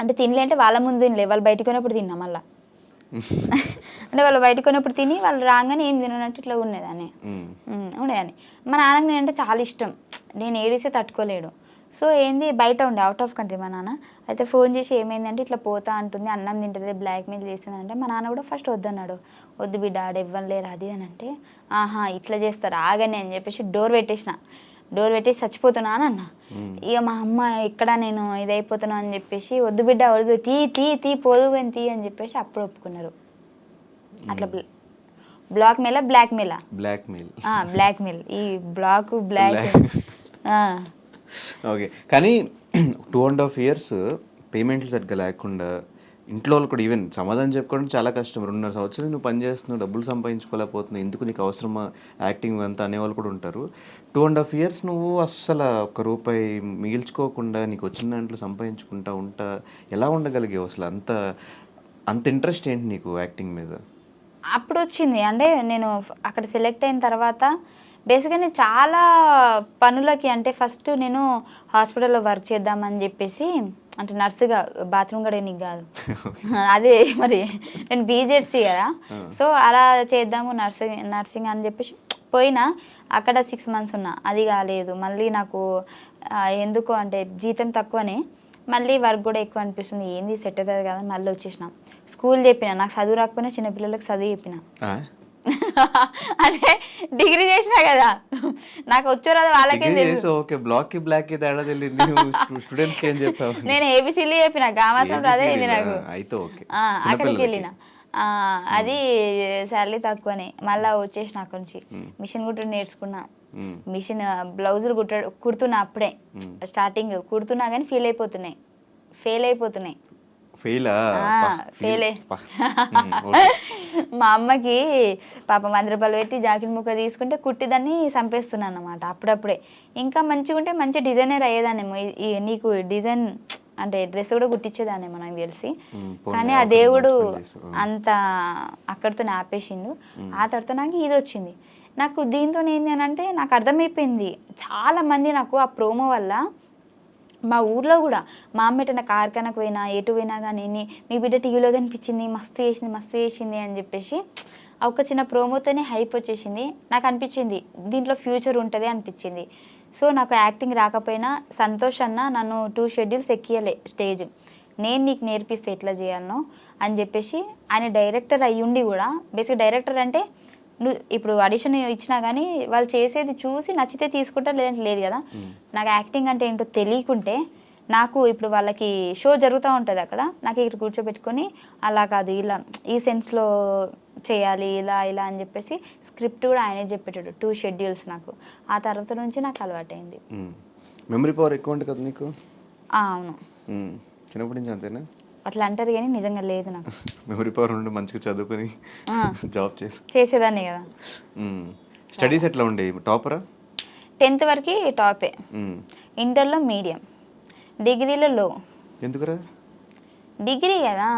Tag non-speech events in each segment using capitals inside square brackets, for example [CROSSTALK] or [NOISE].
అంటే తినలే అంటే వాళ్ళ ముందు తినలే. వాళ్ళు బయటకు పోయినప్పుడు తిన్నా మళ్ళా. అంటే వాళ్ళు బయటకు పోయినప్పుడు తిని వాళ్ళు రాగానే ఏం తిననట్టు ఇట్లా ఉండేదాన్ని. ఉండేదాన్ని. మా నాన్నకి నేనంటే చాలా ఇష్టం. నేను ఏడిస్తే తట్టుకోలేడు. సో ఏంది బయట ఉండే అవుట్ ఆఫ్ కంట్రీ మా నాన్న. అయితే ఫోన్ చేసి ఏమైందంటే ఇట్లా పోతా అంటుంది అన్నం తింటుంది బ్లాక్ మెయిల్ చేస్తుంది అంటే మా నాన్న కూడా ఫస్ట్ వద్దన్నాడు. వద్దు బిడ్డ ఆడ ఇవ్వలేరు అది అని అంటే ఆహా ఇట్లా చేస్తారు ఆగని అని చెప్పేసి డోర్ పెట్టేసిన. డోర్ పెట్టేసి చచ్చిపోతున్నా అని అన్న. ఇక మా అమ్మ ఎక్కడ నేను ఇదైపోతున్నా అని చెప్పేసి వద్దు బిడ్డ వద్దు తీ తీ తీ పోదు కానీ తీ అని చెప్పేసి అప్పుడు ఒప్పుకున్నారు. అట్లా బ్లాక్ మెయిలా black మెయిలా. Black mail. Black mail. ఈ బ్లాక్ బ్లాక్. ఓకే. కానీ [CLEARS THROAT] టూ అండ్ హాఫ్ ఇయర్స్ పేమెంట్లు సరిగ్గా లేకుండా ఇంట్లో వాళ్ళు కూడా ఈవెన్ సమాధానం చెప్పుకోవడం చాలా కష్టం. రెండున్నర సంవత్సరాలు నువ్వు పని చేస్తున్నావు డబ్బులు సంపాదించుకోలేకపోతున్నావు ఎందుకు నీకు అవసరమా యాక్టింగ్ అంతా అనేవాళ్ళు కూడా ఉంటారు. టూ అండ్ హాఫ్ ఇయర్స్ నువ్వు అస్సలు ఒక రూపాయి మిగిల్చుకోకుండా నీకు వచ్చిన దాంట్లో సంపాదించుకుంటా ఉంటా ఎలా ఉండగలిగావు అసలు? అంత అంత ఇంట్రెస్ట్ ఏంటి నీకు యాక్టింగ్ మీద? అప్పుడు వచ్చింది అంటే నేను అక్కడ సెలెక్ట్ అయిన తర్వాత బేసిక్గా నేను చాలా పనులకి అంటే ఫస్ట్ నేను హాస్పిటల్లో వర్క్ చేద్దామని చెప్పేసి అంటే నర్సుగా బాత్రూమ్ కూడా నీకు కాదు. [LAUGHS] అదే మరి నేను బీజెడ్సీ కదా. సో అలా చేద్దాము నర్సింగ్ నర్సింగ్ అని చెప్పేసి పోయినా అక్కడ సిక్స్ మంత్స్ ఉన్నా. అది కాలేదు. మళ్ళీ నాకు ఎందుకు అంటే జీతం తక్కువనే మళ్ళీ వర్క్ కూడా ఎక్కువ అనిపిస్తుంది. ఏంది సెట్ అవుతుంది కదా మళ్ళీ వచ్చేసిన. స్కూల్ చెప్పిన. నాకు చదువు రాకపోయినా చిన్నపిల్లలకు చదువు చెప్పిన. [LAUGHS] అంటే డిగ్రీ చేసినా కదా. నాకు వచ్చో రాదు వాళ్ళకేం తెలుసు ఓకే బ్లాక్కి బ్లాక్కి తేడా తెలియదు నువ్వు స్టూడెంట్కి ఏం చెప్పావు? నేను ఏబిసిలు చెప్పిన గామాత్రం రాదే ఇది నాకు. అయితే ఓకే. ఆ, అక్కడికి. వెళ్ళిన. అది శాలరీ తక్కువనే. మళ్ళీ వచ్చేసిన అక్కడి నుంచి. మిషన్ కుట్టు నేర్చుకున్నా. మిషన్ బ్లౌజులు కుట్ట కుడుతున్నా అప్పుడే. స్టార్టింగ్ కుడుతున్నా కానీ ఫీల్ అయిపోతున్నాయి. ఫెయిల్ అయిపోతున్నాయి. ఫెయిలా? ఫెయిలే. [LAUGHS] మా అమ్మకి పాపం వంద రూపాయలు పెట్టి జాకెట్ ముక్క తీసుకుంటే కుట్టిదాన్ని చంపేస్తున్నాను అనమాట అప్పుడప్పుడే. ఇంకా మంచిగా ఉంటే మంచి డిజైనర్ ఈ నీకు డిజైన్ అంటే డ్రెస్ కూడా కుట్టించేదాన్నేమో నాకు తెలిసి. కానీ ఆ దేవుడు. అంత అక్కడితో ఆపేసిండు. ఆ తర్వాత నాకు ఇది వచ్చింది. నాకు దీంతో ఏంటి అని అంటే నాకు అర్థమైపోయింది. చాలా మంది నాకు ఆ ప్రోమో వల్ల మా ఊర్లో కూడా మా అమ్మ ఎటన్నా కార్ఖానకు పోయినా ఎటు పోయినా కానీ మీ బిడ్డ టీవీలో కనిపించింది మస్తు చేసింది మస్తు చేసింది అని చెప్పేసి ఒక చిన్న ప్రోమోతోనే హైప్ వచ్చేసింది. నాకు అనిపించింది దీంట్లో ఫ్యూచర్ ఉంటుంది అనిపించింది. సో నాకు యాక్టింగ్ రాకపోయినా సంతోష్ అన్న నన్ను టూ షెడ్యూల్స్ ఎక్కియలే స్టేజ్. నేను నీకు నేర్పిస్తే ఎట్లా చేయాలనో అని చెప్పేసి ఆయన డైరెక్టర్ అయ్యుండి కూడా బేసిక్ డైరెక్టర్ అంటే నువ్వు ఇప్పుడు ఆడిషన్ ఇచ్చినా కానీ వాళ్ళు చేసేది చూసి నచ్చితే తీసుకుంటారు లేదంటే లేదు కదా. నాకు యాక్టింగ్ అంటే ఏంటో తెలియకుంటే నాకు ఇప్పుడు వాళ్ళకి షో జరుగుతూ ఉంటుంది అక్కడ. నాకు ఇక్కడ కూర్చోబెట్టుకొని అలా కాదు ఇలా ఈ సెన్స్లో చేయాలి ఇలా ఇలా అని చెప్పేసి స్క్రిప్ట్ కూడా ఆయనే చెప్పేటాడు టూ షెడ్యూల్స్ నాకు. ఆ తర్వాత నుంచి నాకు అలవాటైంది. మ్మ్. మెమరీ పవర్ ఎక్కువ ఉంటుంది కదా నీకు? అవును. చిన్నప్పటి నుంచి అంతేనా? అట్లా అంటారు కానీ నిజంగా లేదు నాకు. [LAUGHS] మెమరీ పవర్ ఉండి మంచిగా చదువుకొని జాబ్ చేసి. చేసేదాన్ని కదా. స్టడీస్ ఎట్లా ఉండేవి? టాపరా టెన్త్ వరకు టాపే. ఇంటర్లో మీడియం. డిగ్రీలో లో. ఎందుకురా? డిగ్రీ కదా.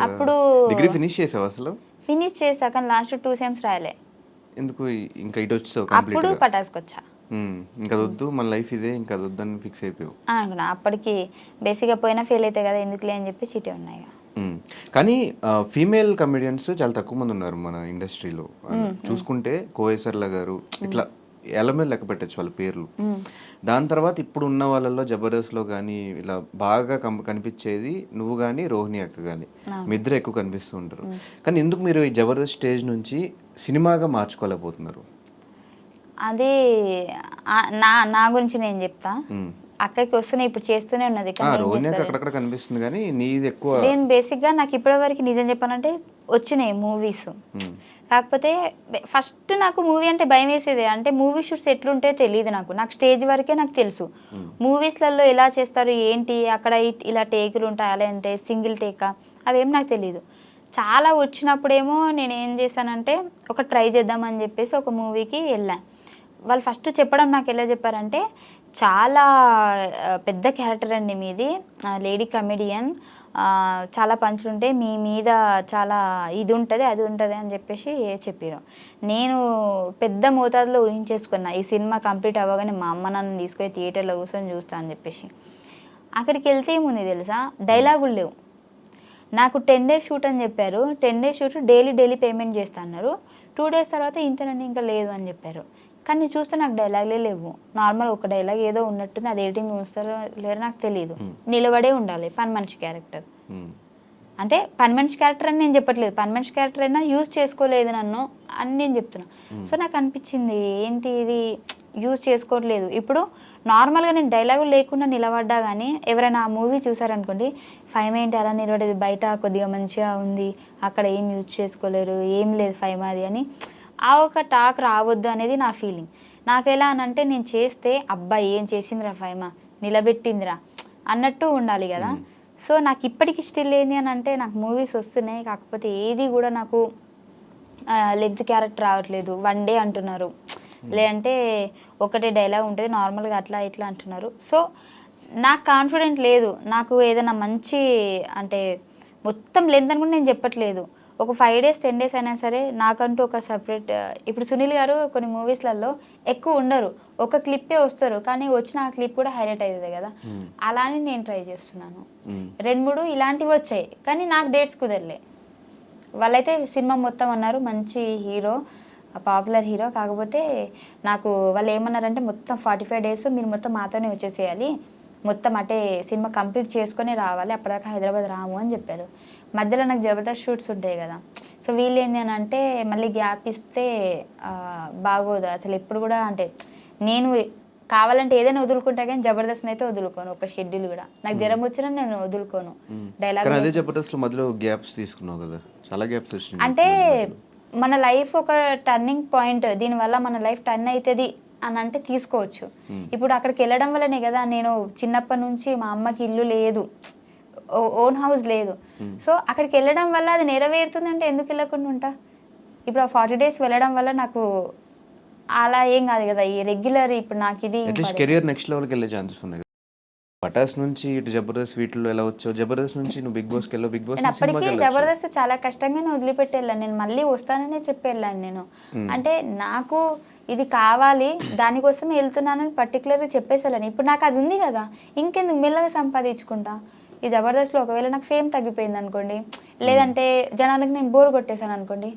అప్పుడు- డిగ్రీ ఫినిష్ చేసావు అసలు? ఫినిష్ చేశాక లాస్ట్ టూ సెమ్స్ రాయలే. ఎందుకు ఇంకా ఇటు కంప్లీట్ అప్పుడు పటాస్కొచ్చా. ఇంకా వద్దు మన లైఫ్ ఇదే ఇంకా అది వద్దని ఫిక్స్ అయిపోయావు. అని అనుకున్నా. అప్పటికి బేసిక్గా పోయినా ఫెయిల్ అవుతాయి కదా ఎందుకులే అని చెప్పి చీటీ ఉన్నాయి. కానీ ఫీమేల్ కమెడియన్స్ చాలా తక్కువ మంది ఉన్నారు మన ఇండస్ట్రీలో. చూసుకుంటే కోయేసర్ల గారు ఇట్లా ఎల మీద లెక్క పెట్టచ్చు వాళ్ళ పేర్లు? దాని తర్వాత ఇప్పుడు ఉన్న వాళ్ళల్లో జబర్దస్త్లో కానీ ఇలా బాగా కం- కనిపించేది నువ్వు కానీ రోహిణి అక్క కానీ. మీ ఇద్దరు ఎక్కువ కనిపిస్తూ ఉంటారు. కానీ ఎందుకు మీరు ఈ జబర్దస్త్ స్టేజ్ నుంచి సినిమాగా మార్చుకోలేకపోతున్నారు? అది నా నా గురించి నేను చెప్తా. అక్కడికి వస్తూనే ఇప్పుడు చేస్తూనే ఉన్నది. అక్కడక్కడ కనిపిస్తుంది కానీ నీది ఎక్కువ నేను బేసిక్గా నాకు ఇప్పటివరకు నిజం చెప్పానంటే వచ్చినాయి మూవీస్. కాకపోతే ఫస్ట్ నాకు మూవీ అంటే భయం వేసేది. అంటే మూవీ షూట్స్ ఎట్లుంటాయో తెలియదు నాకు. నాకు స్టేజ్ వరకే నాకు తెలుసు. మూవీస్లలో ఎలా చేస్తారు ఏంటి అక్కడ ఇలా టేకులు ఉంటాయి అలా అంటే సింగిల్ టేకా అవేం నాకు తెలియదు చాలా వచ్చినప్పుడేమో నేను ఏం చేశానంటే ఒక ట్రై చేద్దామని చెప్పేసి ఒక మూవీకి వెళ్ళాను వాళ్ళు ఫస్ట్ చెప్పడం నాకు ఎలా చెప్పారంటే చాలా పెద్ద క్యారెక్టర్ అండి మీది. లేడీ కమెడియన్ చాలా పంచులు ఉంటాయి. మీ మీద చాలా ఇది ఉంటుంది అది ఉంటుంది అని చెప్పేసి చెప్పారు. నేను పెద్ద మోతాదులో ఊహించేసుకున్నా ఈ సినిమా కంప్లీట్ అవ్వగానే మా అమ్మ నన్ను తీసుకొని థియేటర్లో కూర్చొని చూస్తా అని చెప్పేసి. అక్కడికి వెళ్తే ఏముంది తెలుసా? డైలాగులు లేవు. నాకు టెన్ డేస్ షూట్ అని చెప్పారు. Ten days shoot daily daily payment చేస్తా అన్నారు. టూ డేస్ తర్వాత ఇంతనండి ఇంకా లేదు అని చెప్పారు. కానీ నేను చూస్తే నాకు డైలాగ్లే లేవు. నార్మల్ ఒక డైలాగ్ ఏదో ఉన్నట్టుంది అది ఎడిటింగ్ చూస్తారో లేరో నాకు తెలియదు నిలబడే ఉండాలి పని మనిషి క్యారెక్టర్. అంటే పని మనిషి క్యారెక్టర్ అని నేను చెప్పట్లేదు. పని మనిషి క్యారెక్టర్ అయినా యూజ్ చేసుకోలేదు నన్ను అని నేను చెప్తున్నా. సో నాకు అనిపించింది ఏంటి ఇది? యూజ్ చేసుకోవట్లేదు. ఇప్పుడు నార్మల్గా నేను డైలాగు లేకుండా నిలబడ్డా కానీ ఎవరైనా ఆ మూవీ చూసారనుకోండి ఫైవ్ ఏంటి అలా నిలబడేది? బయట కొద్దిగా మంచిగా ఉంది అక్కడ ఏం యూజ్ చేసుకోలేరు ఏం లేదు ఫైవ్ అది అని. ఆ ఒక టాక్ రావద్దు అనేది నా ఫీలింగ్. నాకు ఎలా అని అంటే నేను చేస్తే అబ్బాయి ఏం చేసిందిరా ఫైమా? నిలబెట్టిందిరా? అన్నట్టు ఉండాలి కదా. సో నాకు ఇప్పటికి స్టిల్ ఏంది అని అంటే నాకు మూవీస్ వస్తున్నాయి. కాకపోతే ఏది కూడా నాకు లెగ్త్ క్యారెక్టర్ రావట్లేదు. వన్ డే అంటున్నారు. లేదంటే ఒకటే డైలాగ్ ఉంటుంది. నార్మల్గా అట్లా ఇట్లా అంటున్నారు. సో నాకు కాన్ఫిడెంట్ లేదు. నాకు ఏదైనా మంచి అంటే మొత్తం లెంత్ అని కూడా నేను చెప్పట్లేదు. ఒక ఫైవ్ డేస్ టెన్ డేస్ అయినా సరే నాకంటూ ఒక సపరేట్ ఇప్పుడు సునీల్ గారు కొన్ని మూవీస్లలో ఎక్కువ ఉండరు. ఒక క్లిప్పే వస్తారు. కానీ వచ్చిన ఆ క్లిప్ కూడా హైలైట్ అవుతుంది కదా. అలానే నేను ట్రై చేస్తున్నాను. రెండు మూడు ఇలాంటివి వచ్చాయి. కానీ నాకు డేట్స్ కుదరలే. వాళ్ళైతే సినిమా మొత్తం అన్నారు. మంచి హీరో పాపులర్ హీరో. కాకపోతే నాకు వాళ్ళు ఏమన్నారంటే మొత్తం ఫార్టీ ఫైవ్ డేస్ మీరు మొత్తం మాతోనే వచ్చేసేయాలి. మొత్తం అటే సినిమా కంప్లీట్ చేసుకొని రావాలి. అప్పటిదాకా హైదరాబాద్ రాము అని చెప్పారు. మధ్యలో నాకు జబర్దస్త్ షూట్స్ ఉంటాయి కదా. సో వీళ్ళు ఏంటి అని అంటే మళ్ళీ గ్యాప్ ఇస్తే బాగోదు. అసలు ఎప్పుడు కూడా అంటే నేను కావాలంటే ఏదైనా వదులుకుంటా కానీ జబర్దస్త్ అయితే వదులుకోను ఒక షెడ్యూల్ కూడా. నాకు జ్వరం వచ్చినా నేను వదులుకోను. డైలాగ్ కానీ అదే జబర్దస్త్లో మధ్యలో గ్యాప్స్ తీసుకున్నావు కదా. చాలా గ్యాప్స్ వచ్చినాయి అంటే మన లైఫ్ ఒక టర్నింగ్ పాయింట్ దీనివల్ల మన లైఫ్ టర్న్ అవుతుంది అని అంటే తీసుకోవచ్చు. ఇప్పుడు అక్కడికి వెళ్ళడం వల్లనే కదా నేను చిన్నప్పటి నుంచి మా అమ్మకి ఇల్లు లేదు. ఓన్ హౌస్ లేదు. సో అక్కడికి వెళ్ళడం వల్ల అది నెరవేరుతుంది అంటే ఎందుకు వెళ్ళకుండా ఉంటా? ఇప్పుడు ఆ ఫార్టీ డేస్ వెళ్ళడం వల్ల నాకు అలా ఏం కాదు కదా ఈ రెగ్యులర్ ఇప్పుడు నాకు ఇది కెరియర్ నెక్స్ట్ లెవెల్కి వెళ్ళే ఛాన్సెస్ ఉన్నాయి పటాస్ నుంచి ఇటు జబర్దస్త్ వీటిలో ఎలా వచ్చావు? జబర్దస్త్ నుంచి నువ్వు బిగ్ బాస్కి వెళ్ళావు? బిగ్ బాస్ అప్పటికి జబర్దస్త్ చాలా కష్టంగానే వదిలిపెట్టి వెళ్ళాను. నేను మళ్ళీ వస్తాననే చెప్పి వెళ్ళాను నేను. అంటే నాకు ఇది కావాలి దానికోసం వెళ్తున్నానని పర్టికులర్గా చెప్పేసి వెళ్ళాను. ఇప్పుడు నాకు అది ఉంది కదా ఇంకెందుకు మెల్లగా సంపాదించుకుంటా? ఈ జబర్దస్త్లో ఒకవేళ నాకు ఫేమ్ తగ్గిపోయింది అనుకోండి లేదంటే జనానికి నేను బోర్ కొట్టేశాను అనుకోండి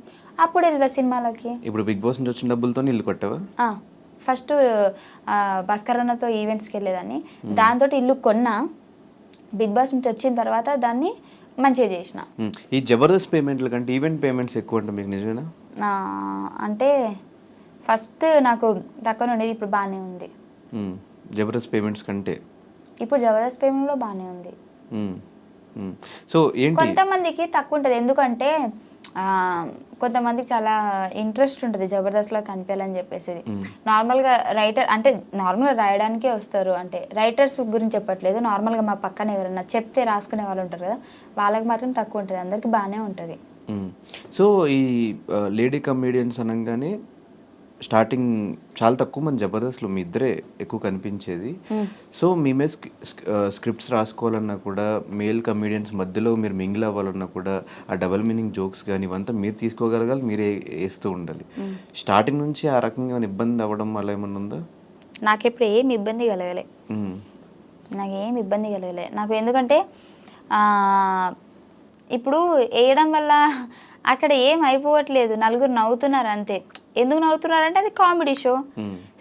అప్పుడు వెళ్తా సినిమాలకి? ఇప్పుడు బిగ్ బాస్ నుంచి వచ్చిన డబ్బులతో ఇల్లు కొట్టావా? ఫస్ట్ భాస్కర్ అన్నతో ఈవెంట్స్కి వెళ్ళేదాన్ని. దాంతో ఇల్లు కొన్నా బిగ్ బాస్ నుంచి వచ్చిన తర్వాత దాన్ని మంచిగా చేసిన. ఈ జబర్దస్త్ పేమెంట్ల కంటే ఈవెంట్ పేమెంట్స్ ఎక్కువ అంటే మీకు నిజమేనా? అంటే ఫస్ట్ నాకు తక్కువ ఉండేది ఇప్పుడు బాగానే ఉంది. జబర్దస్త్ పేమెంట్స్ కంటే. ఇప్పుడు జబర్దస్త్ పేమెంట్లో బాగానే ఉంది. సో కొంతమందికి తక్కువ ఉంటుంది ఎందుకంటే కొంతమందికి చాలా ఇంట్రెస్ట్ ఉంటుంది. జబర్దస్త్లో కనిపించాలని చెప్పేసి నార్మల్గా రైటర్ అంటే నార్మల్గా రాయడానికే వస్తారు. అంటే రైటర్స్ గురించి చెప్పట్లేదు. నార్మల్గా మా పక్కన ఎవరైనా చెప్తే రాసుకునే వాళ్ళు ఉంటారు కదా వాళ్ళకి మాత్రం తక్కువ ఉంటుంది అందరికి బాగానే ఉంటుంది. సో ఈ లేడీ కమేడియన్స్ అనగానే స్టార్టింగ్ చాలా తక్కువ మంది జబర్దస్త్లో మీ ఇద్దరే ఎక్కువ కనిపించేది. సో మేమే స్క్రిప్ట్స్ రాసుకోవాలన్నా కూడా మేల్ కమేడియన్స్ మధ్యలో మీరు మింగిల్ అవ్వాలన్నా కూడా ఆ డబల్ మీనింగ్ జోక్స్ కానీ ఇవంతా మీరు తీసుకోగలగాలి మీరే వేస్తూ ఉండాలి. స్టార్టింగ్ నుంచి ఆ రకంగా ఏమైనా ఇబ్బంది అవ్వడం అలా ఏమన్నా ఉందా? నాకెప్పుడు ఏం ఇబ్బంది కలగలే. మ్మ్. నాకేం ఇబ్బంది కలగలే. నాకు ఎందుకంటే ఇప్పుడు వేయడం వల్ల అక్కడ ఏం అయిపోవట్లేదు. నలుగురు నవ్వుతున్నారు అంతే. ఎందుకు నవ్వుతున్నారు అంటే అది comedy show.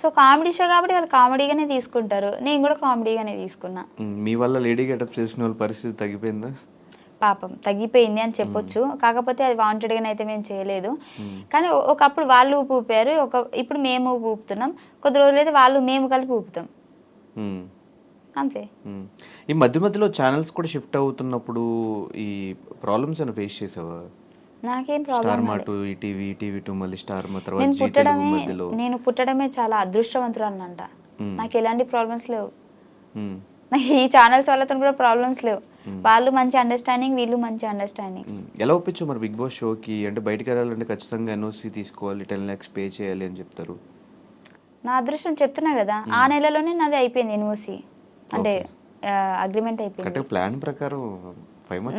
So comedy show కాబట్టి వాళ్ళు కామెడీగానే తీసుకుంటారు. నేను కూడా కామెడీగానే తీసుకున్నా. మీ వల్ల లేడీ గెటప్ చేసిన వాళ్ళ పరిస్థితి తగ్గిపోయిందా? పాపం తగ్గిపోయింది అని చెప్పొచ్చు. కాకపోతే అది వాంటెడ్గానే అయితే మేము చేయలేదు. కానీ ఒకప్పుడు వాళ్ళు ఊపి ఊపారు ఒక ఇప్పుడు మేము ఊపి ఊపుతున్నాం. కొద్ది రోజులైతే వాళ్ళు మేము కలిపి ఊపుతాం. అంతే. ఈ మధ్య మధ్యలో ఛానల్స్ కూడా షిఫ్ట్ అవుతున్నప్పుడు ఈ ప్రాబ్లమ్స్ ఏమైనా ఫేస్ చేసావా? నాకేం problem Maa to ETV ETV to మళ్ళీ స్టార్ మా తర్వాత నేను జీ తెలుగు పుట్టడమే మధ్యలో. నేను పుట్టడమే చాలా అదృష్టవంతురాలంట మ్మ్. నాకు ఎలాంటి ప్రాబ్లమ్స్ లేవు. మ్మ్. నాకు ఈ ఛానల్స్ వాళ్ళతో కూడా ప్రాబ్లమ్స్ లేవు. వాళ్ళు మంచి అండర్స్టాండింగ్ వీళ్ళు మంచి అండర్స్టాండింగ్ మ్మ్. ఎలా ఒప్పించు మరి బిగ్ బాస్ షోకి అంటే బయటికి వెళ్ళాలంటే ఖచ్చితంగా ఎన్ఓసి తీసుకోవాలి టెన్ ల్యాక్స్ పే చేయాలి అని చెప్తారు. నా అదృష్టం చెప్తున్నా కదా ఆ నెలలోనే నాది అయిపోయింది ఎన్ఓసి. అంటే అగ్రిమెంట్ అయిపోయింది. అంటే ప్లాన్ ప్రకారం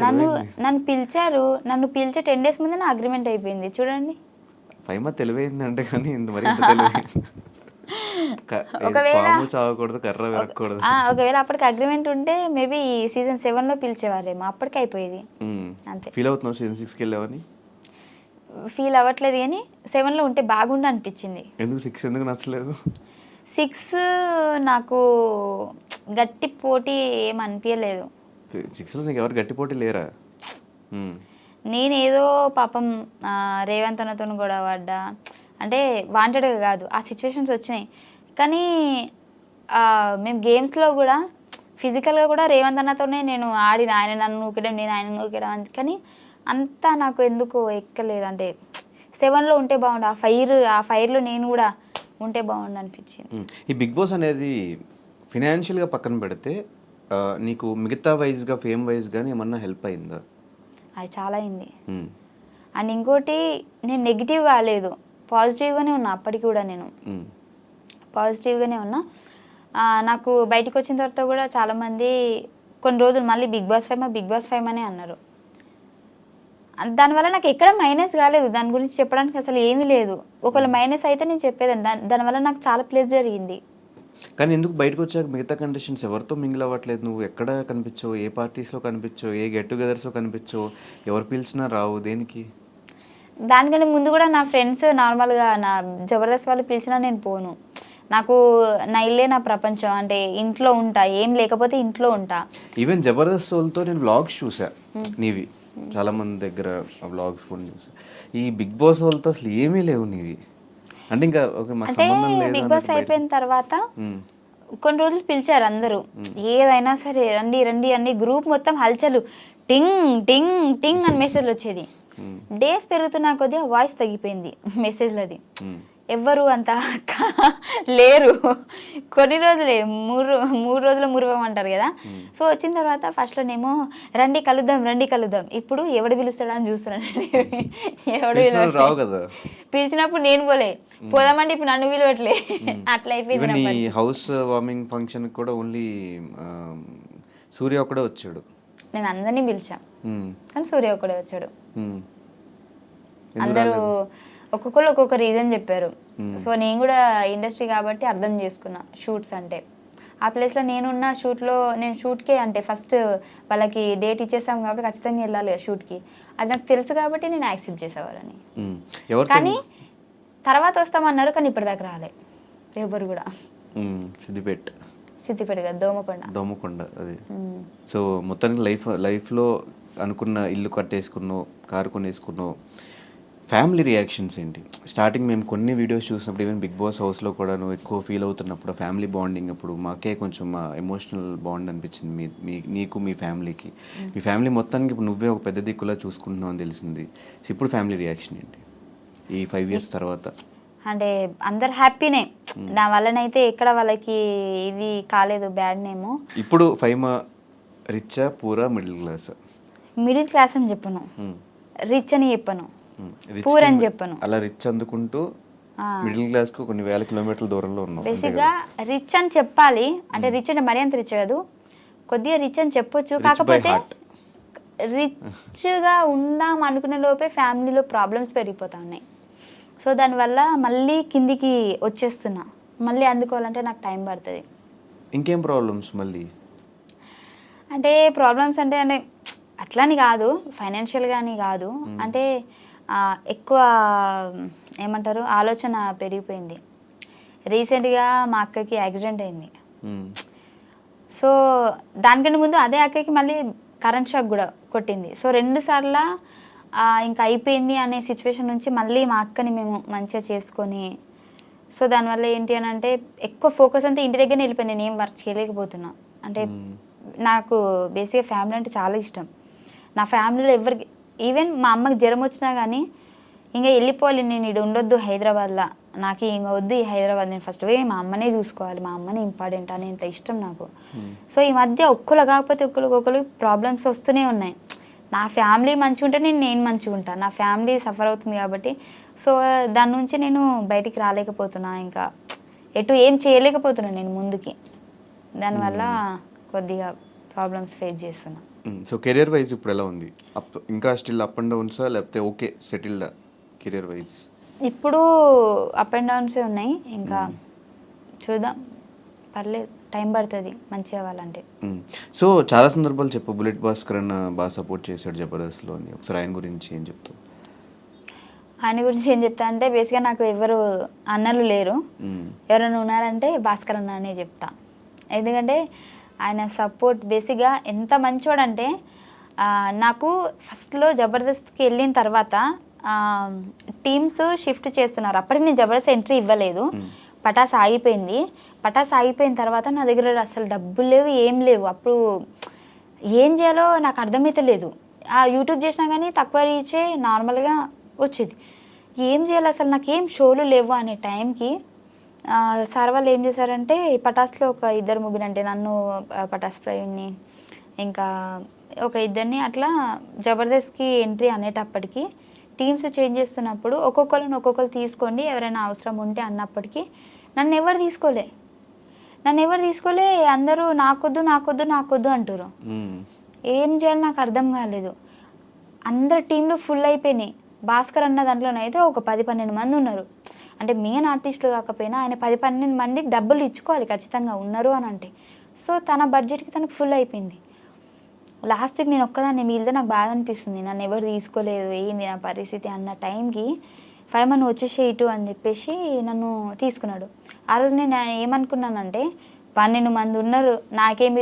నన్ను నన్ను పిలిచారు నన్ను పిలిచే టెన్ డేస్ ముందే నా అగ్రిమెంట్ అయిపోయింది. చూడండి. మంత్ తెలివైంది అంటే కానీ ఇంత మరి [LAUGHS] ఒకవేళ- పాము చావకూడదు కర్ర విరక్కూడదు ఆ, ఒకవేళ అప్పటికి అగ్రిమెంట్ ఉంటే మేబీ సీజన్ సెవెన్లో పిలిచేవారేమో అప్పటికి అయిపోయేది. అంతే. ఫీల్ అవుతున్నావు సీజన్ సిక్స్కి వెళ్ళావని? ఫీల్ అవ్వట్లేదు కానీ సెవెన్లో ఉంటే బాగుండు అనిపించింది. ఎందుకు సిక్స్ ఎందుకు నచ్చలేదు? సిక్స్ నాకు గట్టి పోటీ ఏం అనిపించలేదు సిక్స్లో నీకు ఎవరు లేరా. నేనేదో పాపం రేవంత్ అన్నతో గొడవ పడ్డా. అంటే వాంటెడ్గా కాదు. ఆ సిచ్యువేషన్స్ వచ్చినాయి. కానీ మేము గేమ్స్లో కూడా ఫిజికల్గా కూడా రేవంత్ అన్నతోనే నేను ఆడిన. ఆయన నన్ను నూకడం నేను ఆయన నూకడం అంత. కానీ అంతా నాకు ఎందుకు ఎక్కలేదు. అంటే సెవెన్లో ఉంటే బాగుండు. ఆ ఫైర్ ఆ ఫైర్లో నేను కూడా ఉంటే బాగుండు అనిపించింది. ఈ బిగ్ బాస్ అనేది ఫినాన్షియల్గా పక్కన పెడితే నీకు మిగతా వైజ్గా ఫేమ్ వైజ్ కానీ ఏమన్నా హెల్ప్ అయిందా? అది చాలా అయింది. అండ్ ఇంకోటి నేను నెగిటివ్ కాలేదు. పాజిటివ్గానే ఉన్నా అప్పటికి కూడా నేను. పాజిటివ్గానే ఉన్నా. నాకు బయటకు వచ్చిన తర్వాత కూడా చాలామంది కొన్ని రోజులు మళ్ళీ Bigg Boss five Bigg Boss five అనే అన్నారు. అన్- దానివల్ల నాకు ఎక్కడ మైనస్ కాలేదు. దాని గురించి చెప్పడానికి అసలు ఏమీ లేదు. ఒకవేళ మైనస్ అయితే నేను చెప్పేదాన్ని. దాని దానివల్ల నాకు చాలా ప్లేస్ జరిగింది. కానీ ఎందుకు బయటకు వచ్చాక మిగతా కండిషన్స్ ఎవరితో మింగిల్ అవ్వట్లేదు? నువ్వు ఎక్కడ కనిపించవు? ఏ పార్టీస్లో కనిపించవు? ఏ గెట్ టుగెదర్స్లో కనిపించవు? ఎవరు పిలిచినా రావు. దేనికి? దానికంటే ముందు కూడా నా ఫ్రెండ్స్ నార్మల్గా నా జబర్దస్త్ వాళ్ళు పిలిచినా నేను పోను. నాకు నా ఇల్లే నా ప్రపంచం. అంటే ఇంట్లో ఉంటా. ఏం లేకపోతే ఇంట్లో ఉంటా. ఈవెన్ జబర్దస్త్ వాళ్ళతో నేను వ్లాగ్స్ చూసా. నీవి. చాలా మంది దగ్గర వ్లాగ్స్ కూడా చూసా. ఈ బిగ్ బాస్ వాళ్ళతో అసలు ఏమీ లేవు నీవి. అంటే ఇంకా బిగ్ బాస్ అయిపోయిన తర్వాత. కొన్ని రోజులు పిలిచారు అందరూ. ఏదైనా సరే రండి రండి అన్ని గ్రూప్ మొత్తం హల్చలు. టింగ్ టింగ్ టింగ్ అని మెసేజ్లు వచ్చేది. డేస్ పెరుగుతున్న కొద్దీ వాయిస్ తగ్గిపోయింది [LAUGHS] మెసేజ్లది. ఎవ్వరు అంత లేరు. కొన్ని రోజులే మూడు మూడు రోజులు మురివం అంటారు కదా సో వచ్చిన తర్వాత ఫస్ట్లోనేమో రండి కలుద్దాం రండి కలుద్దాం. ఇప్పుడు ఎవడు పిలుస్తాడా అని చూస్తున్నాను. ఎవడు పిలిచిన పిలిచినప్పుడు నేను పోలే. పోదామంటే ఇప్పుడు నన్ను పిలవట్లే. అట్లా అయిపోయింది. హౌస్ వార్మింగ్ ఫంక్షన్ కూడా ఓన్లీ సూర్య ఒక్కడే వచ్చాడు. నేను అందరినీ పిలిచా. ఉమ్. కానీ సూర్య ఒక్కడే వచ్చాడు. అందరూ? ఒక్కొక్కరు ఒక్కొక్క రీజన్ చెప్పారు. Hmm. సో నేను కూడా ఇండస్ట్రీ కాబట్టి అర్థం చేసుకున్నా షూట్స్ అంటే. ఆ ప్లేస్లో నేనున్న షూట్లో నేను షూట్కే అంటే ఫస్ట్ వాళ్ళకి డేట్ ఇచ్చేసాం కాబట్టి ఖచ్చితంగా వెళ్ళాలి షూట్కి అది నాకు తెలుసు కాబట్టి నేను యాక్సెప్ట్ చేసేవాళ్ళని. ఎవరితో కానీ తర్వాత వస్తామన్నారు కానీ ఇప్పటిదాకా రాలే. ఎవరు కూడా. ఉమ్. సిద్దిపేట్. సిద్దిపేట కదా దోమకొండ. దోమకొండ అది. Hmm. సో మొత్తానికి లైఫ్ లైఫ్లో అనుకున్న ఇల్లు కట్టేసుకున్నావు కారు కొనేసుకున్నావు ఫ్యామిలీ రియాక్షన్స్ ఏంటి? స్టార్టింగ్ మేము కొన్ని వీడియోస్ చూసినప్పుడు ఈవెన్ బిగ్ బాస్ హౌస్లో కూడా నువ్వు ఎక్కువ ఫీల్ అవుతున్నప్పుడు ఫ్యామిలీ బాండింగ్ అప్పుడు మాకే కొంచెం మా ఎమోషనల్ బాండ్ అనిపించింది మీ మీ నీకు మీ ఫ్యామిలీకి. మీ ఫ్యామిలీ మొత్తానికి ఇప్పుడు నువ్వే ఒక పెద్ద దిక్కులా చూసుకుంటున్నావు అని తెలిసింది. సో ఇప్పుడు ఫ్యామిలీ రియాక్షన్ ఏంటి? ఈ ఫైవ్ ఇయర్స్ తర్వాత. అంటే అందరు హ్యాపీనే. నా వల్లనైతే ఎక్కడ వాళ్ళకి ఇది కాలేదు బ్యాడ్ నేము ఇప్పుడు ఫైమా రిచ్చా పూరా మిడిల్ క్లాస్? మిడిల్ క్లాస్ అని చెప్పను. రిచ్ అని చెప్పను. పూర్ అని చెప్పను. అలా రిచ్ అందుకుంటూ. మిడిల్ క్లాస్కు కొన్ని వేల కిలోమీటర్ల దూరంలో ఉన్నాం. బేసిక్గా? రిచ్ అని చెప్పాలి అంటే రిచ్ అంటే మరీ అంత రిచ్ కాదు. కొద్దిగా రిచ్ అని చెప్పొచ్చు కాకపోతే heart. రిచ్గా ఉందాం అనుకునే లోపే ఫ్యామిలీలో ప్రాబ్లమ్స్ పెరిగిపోతా ఉన్నాయి. సో దానివల్ల మళ్ళీ కిందికి వచ్చేస్తున్నా. మళ్ళీ అందుకోవాలంటే నాకు టైం పడుతుంది. ఇంకేం ప్రాబ్లమ్స్ మళ్ళీ? అంటే ప్రాబ్లమ్స్ అంటే అంటే అట్లని కాదు ఫైనాన్షియల్ కానీ కాదు. అంటే ఆ, ఎక్కువ ఏమంటారు ఆలోచన పెరిగిపోయింది. రీసెంట్గా మా అక్కకి యాక్సిడెంట్ అయింది. సో దానికంటే ముందు అదే అక్కకి మళ్ళీ కరెంట్ షాక్ కూడా కొట్టింది. సో రెండు సార్లు ఇంకా అయిపోయింది అనే సిచ్యువేషన్ నుంచి మళ్ళీ మా అక్కని మేము మంచిగా చేసుకొని సో దానివల్ల ఏంటి అని అంటే ఎక్కువ ఫోకస్ అంతా ఇంటి దగ్గరనే వెళ్ళిపోయి నేను ఏం వర్క్ చేయలేకపోతున్నా. అంటే. నాకు బేసిక్గా ఫ్యామిలీ అంటే చాలా ఇష్టం. నా ఫ్యామిలీలో ఎవరికి ఈవెన్ మా అమ్మకి జ్వరం వచ్చినా కానీ ఇంకా వెళ్ళిపోవాలి నేను ఇక్కడ ఉండొద్దు హైదరాబాద్లో. నాకు ఇంకా వద్దు ఈ హైదరాబాద్. నేను ఫస్ట్ పోయి మా అమ్మనే చూసుకోవాలి. మా అమ్మనే ఇంపార్టెంట్ అనేంత ఇష్టం నాకు. మ్మ్. సో ఈ మధ్య ఒక్కరు కాకపోతే ఒక్కరికి ఒకరు ప్రాబ్లమ్స్ వస్తూనే ఉన్నాయి. నా ఫ్యామిలీ మంచిగా ఉంటే నేను నేను మంచిగా ఉంటాను నా ఫ్యామిలీ సఫర్ అవుతుంది కాబట్టి. సో దాని నుంచి నేను బయటికి రాలేకపోతున్నా ఇంకా. ఎటు ఏం చేయలేకపోతున్నా నేను ముందుకి. దానివల్ల కొద్దిగా ప్రాబ్లమ్స్ ఫేస్ చేస్తున్నా. సో కెరియర్ వైజ్ ఇప్పుడు ఎలా ఉంది? అప్ ఇంకా స్టిల్ అప్ అండ్ డౌన్సా లేకపోతే ఓకే సెటిల్డ్ కెరియర్ వైజ్ ఇప్పుడు అప్ అండ్ డౌన్స్ ఉన్నాయి. ఇంకా చూద్దాం. పర్లేదు. టైం పడుతుంది. మంచి అవ్వాలంటే. సో చాలా సందర్భాలు చెప్పు. బుల్లెట్ భాస్కర్ అన్న బాగా సపోర్ట్ చేశాడు జబర్దస్త్లో అని. ఒకసారి ఆయన గురించి ఏం చెప్తావు? ఆయన గురించి ఏం చెప్తా అంటే బేసిక్గా నాకు ఎవరు అన్నలు లేరు. ఎవరైనా ఉన్నారంటే భాస్కర్ అన్న అనే చెప్తా. ఎందుకంటే ఆయన సపోర్ట్ బేసిక్గా ఎంత మంచోడంటే నాకు ఫస్ట్లో జబర్దస్త్కి వెళ్ళిన తర్వాత టీమ్స్ షిఫ్ట్ చేస్తున్నారు. అప్పటికి నేను జబర్దస్త్ ఎంట్రీ ఇవ్వలేదు. పటాస్ ఆగిపోయింది. పటాస్ ఆగిపోయిన తర్వాత నా దగ్గర అసలు డబ్బులు లేవు ఏం లేవు. అప్పుడు ఏం చేయాలో నాకు అర్థమైతే లేదు. ఆ యూట్యూబ్ చేసినా కానీ తక్కువ రీచే నార్మల్గా వచ్చేది. ఏం చేయాలి? అసలు నాకు ఏం షోలు లేవు అనే టైంకి సార్ వాళ్ళు ఏం చేశారంటే ఈ పటాస్లో ఒక ఇద్దరు ముగ్గురు అంటే నన్ను పటాస్ ప్రవీణ్ని ఇంకా ఒక ఇద్దరిని అట్లా జబర్దస్త్కి ఎంట్రీ అనేటప్పటికి టీమ్స్ చేంజ్ చేస్తున్నప్పుడు ఒక్కొక్కరిని ఒక్కొక్కరు తీసుకోండి ఎవరైనా అవసరం ఉంటే అన్నప్పటికీ నన్ను ఎవరు తీసుకోలే. నన్ను ఎవరు తీసుకోలే అందరూ నాకొద్దు నాకొద్దు నాకొద్దు అంటారు. ఏం చేయాలో నాకు అర్థం కాలేదు. అందరు టీంలు ఫుల్ అయిపోయినాయి. భాస్కర్ అన్న దాంట్లోనైతే ఒక పది పన్నెండు మంది ఉన్నారు. అంటే మెయిన్ ఆర్టిస్టులు కాకపోయినా ఆయన పది పన్నెండు మందికి డబ్బులు ఇచ్చుకోవాలి ఖచ్చితంగా ఉన్నారు అని అంటే. సో తన బడ్జెట్కి తనకు ఫుల్ అయిపోయింది. లాస్ట్కి నేను ఒక్కదాన్ని మిగిలితే నాకు బాధ అనిపిస్తుంది. నన్ను ఎవరు తీసుకోలేదు ఏంది నా పరిస్థితి అన్న టైంకి ఫైవ్ మంది వచ్చేసి ఇటు అని చెప్పేసి నన్ను తీసుకున్నాడు. ఆ రోజు నేను ఏమనుకున్నానంటే పన్నెండు మంది ఉన్నారు నాకేం